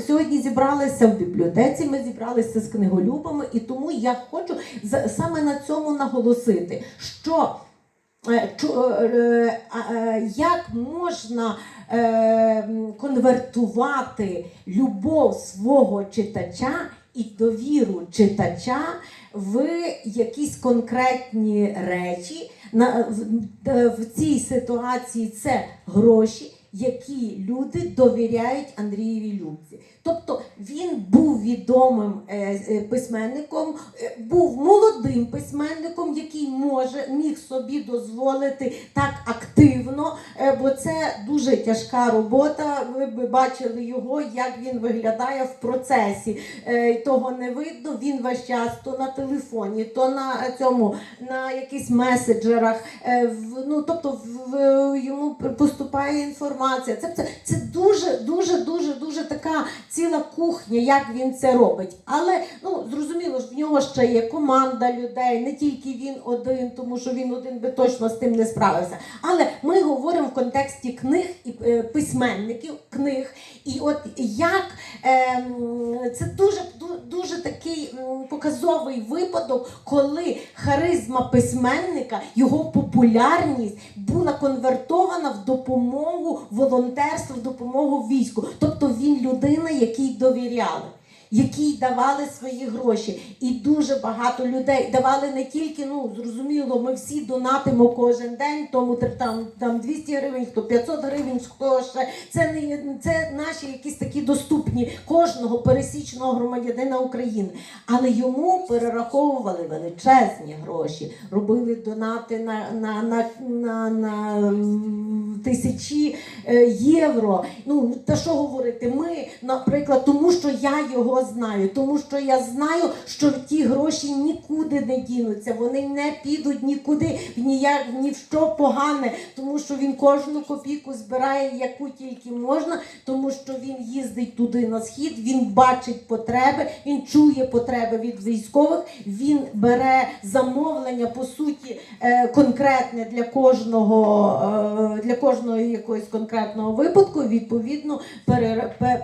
Сьогодні зібралися в бібліотеці, ми зібралися з книголюбами, і тому я хочу саме на цьому наголосити, що е, е, е, як можна конвертувати любов свого читача і довіру читача в якісь конкретні речі. В цій ситуації це гроші, які люди довіряють Андрієві Любці. Тобто він був відомим е, е, письменником, е, був молодим письменником, який може міг собі дозволити так активно, бо це дуже тяжка робота. Ви б бачили його, як він виглядає в процесі. Того не видно. Він весь час то на телефоні, то на цьому на якихось меседжерах. Ну тобто в- йому поступає інформація. Це, це, це дуже, дуже, дуже, дуже така ціла кухня, як він це робить. Але ну зрозуміло ж в нього ще є команда людей, не тільки він один, тому що він один би точно з тим не справився. Але ми говоримо в контексті книг і е, письменників, книг. І от як ем, це дуже ду- дуже такий показовий випадок, коли харизма письменника, його популярність була конвертована в допомогу волонтерству, в допомогу війську. Тобто він людина, якій довіряли. Якій давали свої гроші, і дуже багато людей давали не тільки, ну зрозуміло, ми всі донатимо кожен день, тому там, там 200 гривень, хто 500 гривень, хто ще. Це не це наші якісь такі доступні кожного пересічного громадянина України. Але йому перераховували величезні гроші, робили донати на, на, на, на, на тисячі євро. Ну та що говорити? Ми, наприклад, тому що я його знаю, тому що я знаю, що ті гроші нікуди не дінуться, вони не підуть нікуди в ніяк ні в що погане, тому що він кожну копійку збирає, яку тільки можна, тому що він їздить туди на схід, він бачить потреби, він чує потреби від військових, він бере замовлення по суті е, конкретне для кожного е, для кожного якогось конкретного випадку. Відповідно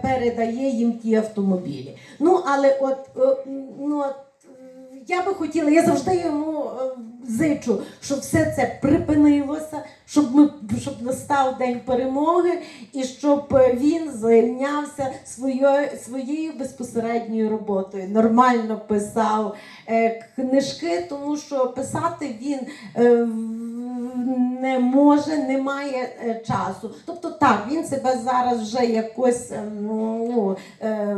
передає їм ті автомобілі. Ну але от е, ну Я би хотіла, я завжди йому е, зичу, щоб все це припинилося, щоб ми щоб настав день перемоги, і щоб він зайнявся своєю своєю безпосередньою роботою. Нормально писав е, книжки, тому що писати він не може, не має е, часу. Тобто так, він себе зараз вже якось е, ну, е,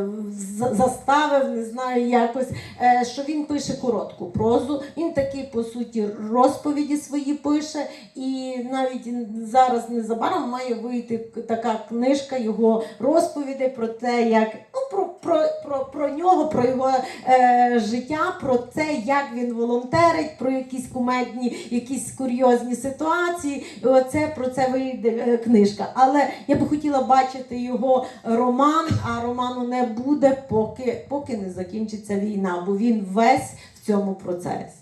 заставив, не знаю, якось, е, що він пише коротку прозу. Він такий, по суті, розповіді свої пише, і навіть зараз незабаром має вийти така книжка його розповідей про те, як ну, про, про, про, нього, про його е, життя, про те, як він волонтерить, про якісь кумедні, якісь курйозні ситуації. Оце про це вийде е, книжка. Але я би хотіла бачити його роман, а роману не буде, поки, поки не закінчиться війна, бо він весь в цьому процесі.